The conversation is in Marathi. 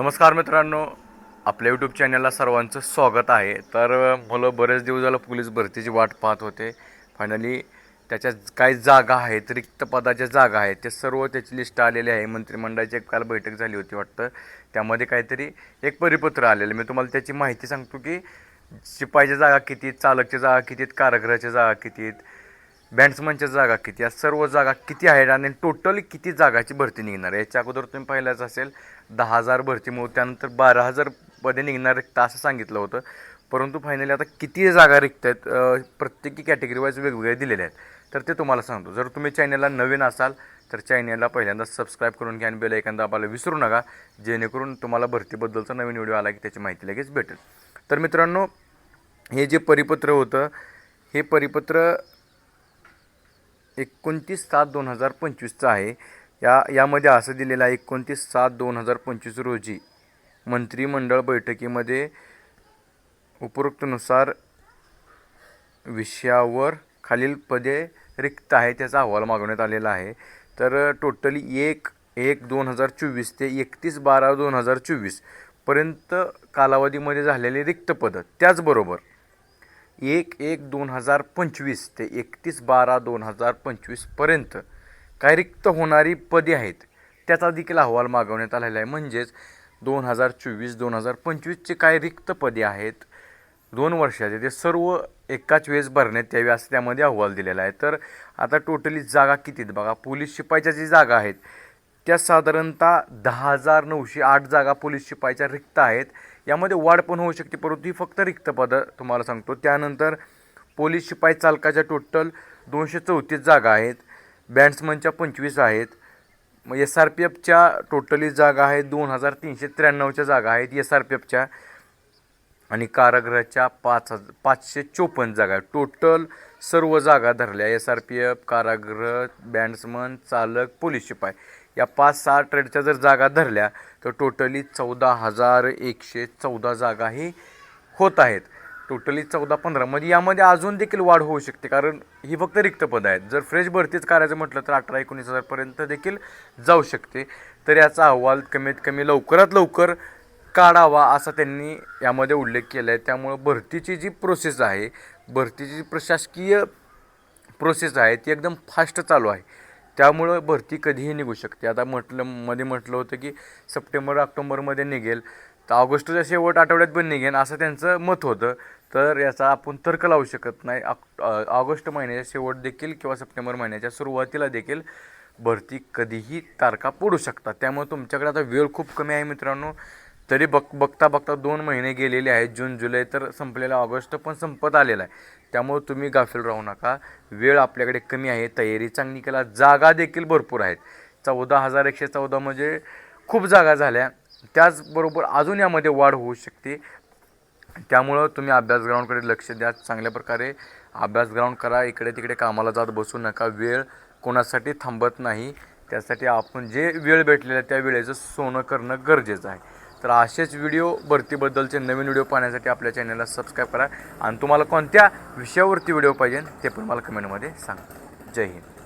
नमस्कार मित्रांनो आपल्या यूट्यूब चॅनलला सर्वांचं स्वागत आहे. तर मुलं बरेच दिवस झालं पोलीस भरतीची वाट पाहत होते. फायनली त्याच्या काय जागा आहेत रिक्त पदाच्या जागा आहेत ते सर्व त्याची लिस्ट आलेली आहे. मंत्रिमंडळाची एक काल बैठक झाली होती वाटतं. त्यामध्ये काहीतरी एक परिपत्र आलेलं मी तुम्हाला त्याची माहिती सांगतो की शिपाईच्या जागा किती आहेत चालकच्या जागा किती आहेत कारागृहाच्या जागा किती बँड्समनच्या बॅट्समनच्या जागा किती या सर्व जागा किती आहेत आणि टोटली किती जागाची भरती निघणार आहे? याच्या अगोदर तुम्ही पाहिलंच असेल दहा हजार भरतीमुळे त्यानंतर बारा हजार पदे निघणार रिक्त असं सांगितलं होतं. परंतु फायनली आता किती जागा रिक्त आहेत प्रत्येकी कॅटेगरी वाईज वेगवेगळे दिलेले आहेत. तर ते तुम्हाला सांगतो. जर तुम्ही चॅनलला नवीन असाल तर चॅनलला पहिल्यांदा सबस्क्राईब करून घ्या आणि बेल एखादा दाबायला विसरू नका जेणेकरून तुम्हाला भरतीबद्दलचा नवीन व्हिडिओ आला की त्याची माहिती लगेच भेटेल. तर मित्रांनो हे जे परिपत्र होतं हे परिपत्र एकोणतीस सात दोन हजार पंचवीसचा आहे. या यामध्ये असं दिलेलं आहे एकोणतीस सात दोन हजार पंचवीस रोजी मंत्रिमंडळ बैठकीमध्ये उपरोक्तनुसार विषयावर खालील पदे रिक्त आहे त्याचा अहवाल मागवण्यात आलेला आहे. तर टोटली एक एक दोन हजार चोवीस ते एकतीस बारा दोन हजार चोवीसपर्यंत कालावधीमध्ये झालेले रिक्त पदं त्याचबरोबर एक एक दोन हजार पंचवीस ते एकतीस बारा दोन हजार पंचवीसपर्यंत काय रिक्त होणारी पदे आहेत. त्याचा देखील अहवाल मागवण्यात आलेला आहे. म्हणजेच दोन हजार चोवीस दोन हजार पंचवीसचे काय रिक्त पदे आहेत. दोन वर्षाचे ते सर्व एकाच वेळेस भरण्यात यावे असं त्यामध्ये अहवाल दिलेला आहे. तर आता टोटली जागा किती आहेत? बघा पोलीस शिपाईच्या जी जागा आहेत त्या साधारणतः दहा हजार नऊशे आठ जागा पोलीस शिपाईच्या रिक्त आहेत. यामध्ये वाढ पण होऊ शकते परंतु ही फक्त रिक्त पदं तुम्हाला सांगतो. त्यानंतर पोलीस शिपाई चालकाच्या टोटल दोनशे चौतीस जागा आहेत. बॅट्समनच्या पंचवीस आहेत. मग एस आर पी एफच्या टोटली जागा आहेत दोन हजार तीनशे त्र्याण्णवच्या जागा आहेत. एस आर पी एफच्या आणि कारागृहाच्या पाच हज पाचशे चोपन्न जागा आहेत टोटल सर्व जागा धरल्या. एस आर पी एफ कारागृह बँड्समन चालक पोलीस शिपाई. या पाच सहा ट्रेडच्या जर जागा धरल्या तर टोटली चौदा हजार एकशे चौदा जागा ही होत आहेत. टोटली चौदा पंधरामध्ये म्हणजे यामध्ये अजून देखील वाढ होऊ शकते कारण ही फक्त रिक्त पदं आहेत. जर फ्रेश भरतीच करायचं म्हटलं तर अठरा एकोणीस हजारपर्यंत देखील जाऊ शकते. तर याचा अहवाल कमीत कमी लवकरात लवकर काढावा असा त्यांनी यामध्ये उल्लेख केला आहे त्यामुळं भरतीची जी प्रोसेस आहे भरतीची जी प्रशासकीय प्रोसेस आहे ती एकदम फास्ट चालू आहे. त्यामुळं भरती कधीही निघू शकते. आता म्हटलं मध्ये म्हटलं होतं की सप्टेंबर ऑक्टोबरमध्ये निघेल. तर ऑगस्टच्या शेवट आठवड्यात पण निघेल असं त्यांचं मत होतं. तर याचा आपण तर्क लावू शकत नाही. ऑक् ऑगस्ट महिन्याच्या शेवट देखील किंवा सप्टेंबर महिन्याच्या सुरुवातीला देखील भरती कधीही तारखा पडू शकतात. त्यामुळे तुमच्याकडे आता वेळ खूप कमी आहे मित्रांनो. तरी बघ बघता बघता दोन महिने गेलेले आहेत. जून जुलै तर संपलेला ऑगस्ट पण संपत आलेला आहे. त्यामुळे तुम्ही गाफील राहू नका. वेळ आपल्याकडे कमी आहे. तयारी चांगली केला जागा देखील भरपूर आहेत. चौदा हजार एकशे चौदा म्हणजे खूप जागा झाल्या. त्याचबरोबर अजून यामध्ये वाढ होऊ शकते. त्यामुळं तुम्ही अभ्यास ग्राउंडकडे लक्ष द्या. चांगल्या प्रकारे अभ्यास ग्राउंड करा. इकडे तिकडे कामाला जात बसू नका. वेळ कोणासाठी थांबत नाही. त्यासाठी आपण जे वेळ भेटलेला त्या वेळेचं सोनं करणं गरजेचं आहे. तर असेच व्हिडिओ भरतीबद्दलचे नवीन व्हिडिओ पाहण्यासाठी आपल्या चॅनलला सबस्क्राईब करा. आणि तुम्हाला कोणत्या विषयावरती व्हिडिओ पाहिजे ते पण मला कमेंटमध्ये सांगा. जय हिंद.